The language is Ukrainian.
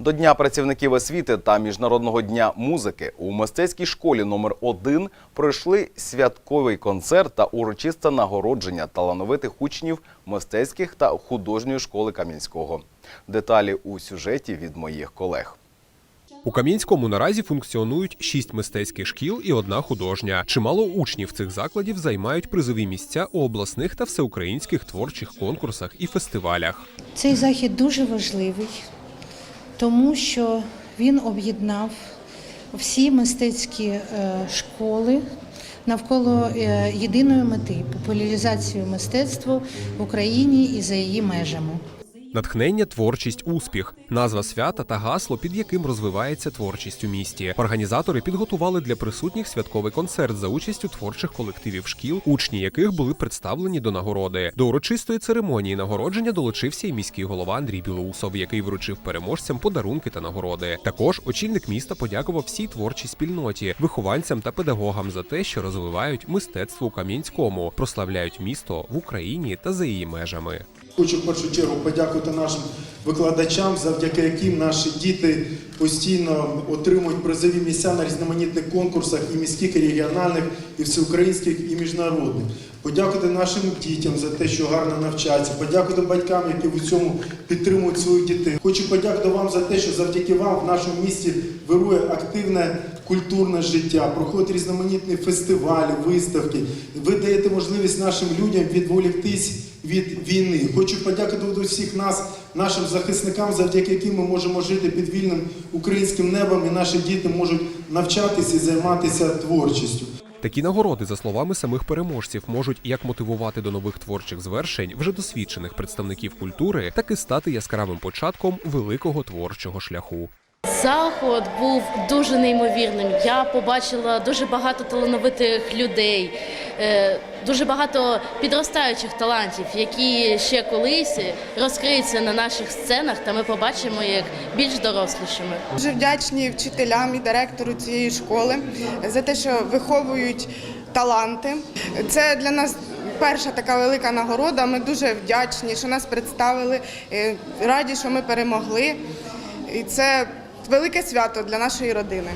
До Дня працівників освіти та Міжнародного дня музики у мистецькій школі номер 1 пройшли святковий концерт та урочисте нагородження талановитих учнів мистецьких та художньої школи Кам'янського. Деталі у сюжеті від моїх колег. У Кам'янському наразі функціонують шість мистецьких шкіл і одна художня. Чимало учнів цих закладів займають призові місця у обласних та всеукраїнських творчих конкурсах і фестивалях. Цей захід дуже важливий, тому що він об'єднав всі мистецькі е, школи навколо е, єдиної мети популяризацію мистецтва в Україні і за її межами. Натхнення, творчість, успіх, назва свята та гасло, під яким розвивається творчість у місті. Організатори підготували для присутніх святковий концерт за участю творчих колективів шкіл, учні яких були представлені до нагороди. До урочистої церемонії нагородження долучився і міський голова Андрій Білоусов, який вручив переможцям подарунки та нагороди. Також очільник міста подякував всій творчій спільноті, вихованцям та педагогам за те, що розвивають мистецтво у Кам'янському, прославляють місто в Україні та за її межами. Хочу в першу чергу подякувати нашим викладачам, завдяки яким наші діти постійно отримують призові місця на різноманітних конкурсах і міських, і регіональних, і всеукраїнських, і міжнародних. Подякувати нашим дітям за те, що гарно навчаються, подякувати батькам, які в цьому підтримують своїх дітей. Хочу подякувати вам за те, що завдяки вам в нашому місті вирує активне культурне життя, проходять різноманітні фестивалі, виставки. Ви даєте можливість нашим людям відволіктись від війни. Хочу подякувати до всіх нас, нашим захисникам, завдяки яким ми можемо жити під вільним українським небом, і наші діти можуть навчатися і займатися творчістю. Такі нагороди, за словами самих переможців, можуть як мотивувати до нових творчих звершень вже досвідчених представників культури, так і стати яскравим початком великого творчого шляху. Заход був дуже неймовірним. Я побачила дуже багато талановитих людей, е, дуже багато підростаючих талантів, які ще колись розкриються на наших сценах, та ми побачимо їх більш дорослішими. Дуже вдячні вчителям і директору цієї школи за те, що виховують таланти. Це для нас перша така велика нагорода. Ми дуже вдячні, що нас представили. Е, Раді, що ми перемогли. І це велике свято для нашої родини.